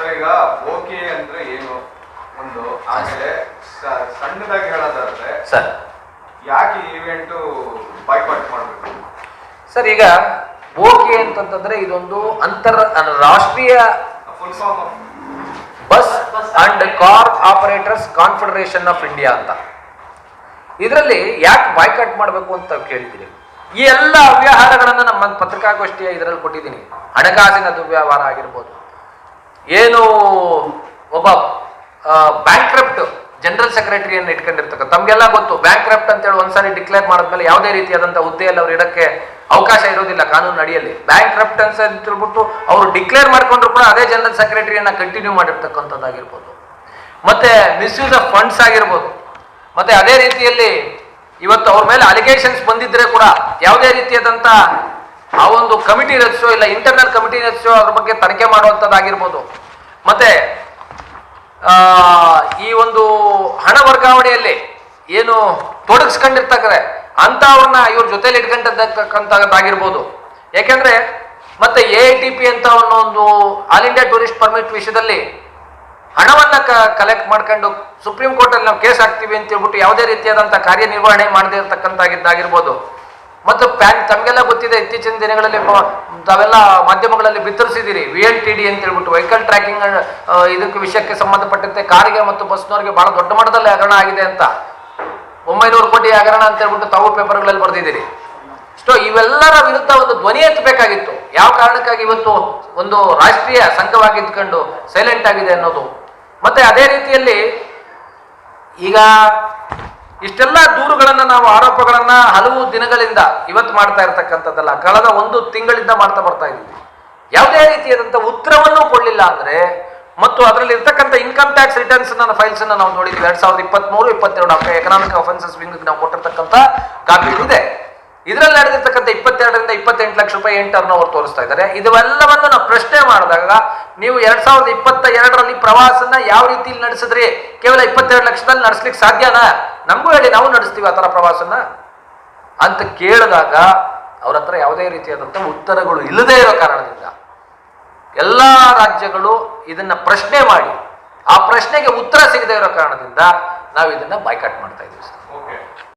Sir ಈಗ okay ಅಂದ್ರೆ ಏನು? ಒಂದು ಆಮೇಲೆ ಸಣ್ಣದಾಗಿ ಹೇಳೋದಾದ್ರೆ ಸರ್. ಯಾಕೆ ಈವೆಂಟ್ ಬೈಪಾಟ್ ಬಾಯ್ಕಾಟ್ ಮಾಡಬೇಕು? ಸರ್ ಈಗ ಓಕೆ ಅಂತಂತಂದ್ರೆ ಇದೊಂದು ಅಂತರ್ ರಾಷ್ಟ್ರೀಯ full form bus and car operators confederation of India ಅಂತ. ಇದರಲ್ಲಿ ಯಾಕೆ ಬಾಯ್ಕಾಟ್ ಮಾಡಬೇಕು ಅಂತ ಕೇಳ್ತೀನಿ ಈ ಎಲ್ಲ ಅವ್ಯವಹಾರಗಳನ್ನು ನಮ್ಮ ಪತ್ರಿಕಾಗೋಷ್ಠಿಯ ಇದರಲ್ಲಿ ಕೊಟ್ಟಿದ್ದೀನಿ. ಹಣಕಾಸಿನ ದುರ್ವ್ಯವಹಾರ ಆಗಿರ್ಬೋದು ಏನು ಒಬ್ಬ ಬ್ಯಾಂಕ್ರಪ್ಟ್ ಜನರಲ್ ಸೆಕ್ರೆಟರಿಯನ್ನು ಇಟ್ಕೊಂಡಿರ್ತಕ್ಕ ತಮಗೆಲ್ಲ ಗೊತ್ತು ಬ್ಯಾಂಕ್ರಪ್ಟ್ ಅಂತೇಳಿ ಒಂದ್ಸಾರಿ ಡಿಕ್ಲೇರ್ ಮಾಡಿದ್ಮೇಲೆ ಯಾವುದೇ ರೀತಿಯಾದಂಥ ಹುದ್ದೆಯಲ್ಲಿ ಅವ್ರು ಇಡಕ್ಕೆ ಅವಕಾಶ ಇರೋದಿಲ್ಲ ಕಾನೂನು ಅಡಿಯಲ್ಲಿ. ಬ್ಯಾಂಕ್ ರಪ್ಟ್ ಅಂತ ಹೇಳ್ಬಿಟ್ಟು ಅವರು ಡಿಕ್ಲೇರ್ ಮಾಡ್ಕೊಂಡ್ರು ಕೂಡ ಅದೇ ಜನರಲ್ ಸೆಕ್ರೆಟರಿಯನ್ನ ಕಂಟಿನ್ಯೂ ಮಾಡಿರ್ತಕ್ಕಂಥದ್ದಾಗಿರ್ಬೋದು. ಮತ್ತೆ ಮಿಸ್ಯೂಸ್ ಆಫ್ ಫಂಡ್ಸ್ ಆಗಿರ್ಬೋದು. ಮತ್ತೆ ಅದೇ ರೀತಿಯಲ್ಲಿ ಇವತ್ತು ಅವ್ರ ಮೇಲೆ ಅಲಿಗೇಷನ್ಸ್ ಬಂದಿದ್ರೆ ಕೂಡ ಯಾವುದೇ ರೀತಿಯಾದಂಥ ಆ ಒಂದು ಕಮಿಟಿ ರಚಿಸೋ ಇಲ್ಲ ಇಂಟರ್ನಲ್ ಕಮಿಟಿ ರಚಿಸೋ ಅದ್ರ ಬಗ್ಗೆ ತನಿಖೆ ಮಾಡುವಂಥದ್ದಾಗಿರ್ಬೋದು. ಮತ್ತೆ ಈ ಒಂದು ಹಣ ವರ್ಗಾವಣೆಯಲ್ಲಿ ಏನು ತೊಡಗಿಸ್ಕೊಂಡಿರ್ತಾರೆ ಅಂಥವ್ರನ್ನ ಇವ್ರ ಜೊತೆಲಿ ಇಟ್ಕೊಂಡಿರ್ತಕ್ಕಂಥದ್ದಾಗಿರ್ಬೋದು ಯಾಕೆಂದ್ರೆ, ಮತ್ತೆ ಎ ಟಿ ಪಿ ಅಂತ ಒಂದು ಆಲ್ ಇಂಡಿಯಾ ಟೂರಿಸ್ಟ್ ಪರ್ಮಿಟ್ ವಿಷಯದಲ್ಲಿ ಹಣವನ್ನ ಕಲೆಕ್ಟ್ ಮಾಡ್ಕೊಂಡು ಸುಪ್ರೀಂ ಕೋರ್ಟ್ ಅಲ್ಲಿ ನಾವು ಕೇಸ್ ಹಾಕ್ತೀವಿ ಅಂತ ಹೇಳ್ಬಿಟ್ಟು ಯಾವುದೇ ರೀತಿಯಾದಂಥ ಕಾರ್ಯನಿರ್ವಹಣೆ ಮಾಡದೇ ಇರತಕ್ಕಂತಾಗಿದ್ದಾಗಿರ್ಬೋದು ಮತ್ತು ಪ್ಯಾನ್ ತಮಗೆಲ್ಲ ಗೊತ್ತಿದೆ, ಇತ್ತೀಚಿನ ದಿನಗಳಲ್ಲಿ ತಾವೆಲ್ಲ ಮಾಧ್ಯಮಗಳಲ್ಲಿ ಬಿತ್ತರಿಸಿದ್ದೀರಿ. ವಿ ಎಲ್ ಟಿ ಡಿ ಅಂತ ಹೇಳ್ಬಿಟ್ಟು ವೆಹಿಕಲ್ ಟ್ರ್ಯಾಕಿಂಗ್ ಇದಕ್ಕೆ ವಿಷಯಕ್ಕೆ ಸಂಬಂಧಪಟ್ಟಂತೆ ಕಾರಿಗೆ ಮತ್ತು ಬಸ್ನವರಿಗೆ ಬಹಳ ದೊಡ್ಡ ಮಟ್ಟದಲ್ಲಿ ಹಗರಣ ಆಗಿದೆ ಅಂತ. ಒಂಬೈನೂರು ಕೋಟಿ ಹಗರಣ ಅಂತ ಹೇಳ್ಬಿಟ್ಟು ತಾವು ಪೇಪರ್ಗಳಲ್ಲಿ ಬರೆದಿದ್ದೀರಿ. ಸೊ ಇವೆಲ್ಲರ ವಿರುದ್ಧ ಒಂದು ಧ್ವನಿ ಎತ್ತಬೇಕಾಗಿತ್ತು. ಯಾವ ಕಾರಣಕ್ಕಾಗಿ ಇವತ್ತು ಒಂದು ರಾಷ್ಟ್ರೀಯ ಸಂಘವಾಗಿ ಇದ್ಕೊಂಡು ಸೈಲೆಂಟ್ ಆಗಿದೆ ಅನ್ನೋದು. ಮತ್ತೆ ಅದೇ ರೀತಿಯಲ್ಲಿ ಈಗ ಇಷ್ಟೆಲ್ಲ ದೂರುಗಳನ್ನ ನಾವು ಆರೋಪಗಳನ್ನ ಹಲವು ದಿನಗಳಿಂದ ಇವತ್ತು ಮಾಡ್ತಾ ಇರತಕ್ಕಂಥದ್ದಲ್ಲ, ಕಳೆದ ಒಂದು ತಿಂಗಳಿಂದ ಮಾಡ್ತಾ ಬರ್ತಾ ಇದ್ದೀವಿ. ಯಾವುದೇ ರೀತಿಯಾದಂಥ ಉತ್ತರವನ್ನು ಕೊಡಲಿಲ್ಲ ಅಂದ್ರೆ, ಮತ್ತು ಅದರಲ್ಲಿ ಇರ್ತಕ್ಕಂಥ ಇನ್ಕಮ್ ಟ್ಯಾಕ್ಸ್ ರಿಟರ್ನ್ಸ್ ಫೈಲ್ಸ್ ಅನ್ನು ನಾವು ನೋಡಿದ್ವಿ. ಎರಡ್ ಸಾವಿರದ ಇಪ್ಪತ್ಮೂರು, ಇಪ್ಪತ್ತೆರಡು ಎಕನಾಮಿಕ್ ಅಫೆನ್ಸಸ್ ವಿಂಗ್ ನಾವು ಕೊಟ್ಟಿರ್ತಕ್ಕಂಥ ಕಾಪಿ ಇದೆ. ಇದರಲ್ಲಿ ನಡೆದಿರ್ತಕ್ಕಂಥ ಇಪ್ಪತ್ತೆರಡರಿಂದ ಇಪ್ಪತ್ತೆಂಟು ಲಕ್ಷ ರೂಪಾಯಿ ಎಂಟು ಟರ್ನ್ ಓವರ್ ತೋರಿಸ್ತಾ ಇದ್ದಾರೆ. ಇದೆಲ್ಲವನ್ನು ನಾವು ಪ್ರಶ್ನೆ ಮಾಡಿದಾಗ, ನೀವು ಎರಡ್ ಸಾವಿರದ ಇಪ್ಪತ್ತ ಎರಡರಲ್ಲಿ ಪ್ರವಾಸನ ಯಾವ ರೀತಿಯಲ್ಲಿ ನಡೆಸಿದ್ರಿ? ಕೇವಲ ಇಪ್ಪತ್ತೆರಡು ಲಕ್ಷದಲ್ಲಿ ನಡೆಸ್ಲಿಕ್ಕೆ ಸಾಧ್ಯನಾ? ನಮಗೂ ಹೇಳಿ ನಾವು ನಡೆಸ್ತೀವಿ ಆ ಥರ ಪ್ರವಾಸನ ಅಂತ ಕೇಳಿದಾಗ ಅವ್ರ ಹತ್ರ ಯಾವುದೇ ರೀತಿಯಾದಂಥ ಉತ್ತರಗಳು ಇಲ್ಲದೇ ಇರೋ ಕಾರಣದಿಂದ ಎಲ್ಲ ರಾಜ್ಯಗಳು ಇದನ್ನ ಪ್ರಶ್ನೆ ಮಾಡಿ ಆ ಪ್ರಶ್ನೆಗೆ ಉತ್ತರ ಸಿಗದೇ ಇರೋ ಕಾರಣದಿಂದ ನಾವು ಇದನ್ನ ಬಾಯ್ಕಾಟ್ ಮಾಡ್ತಾ ಇದ್ದೀವಿ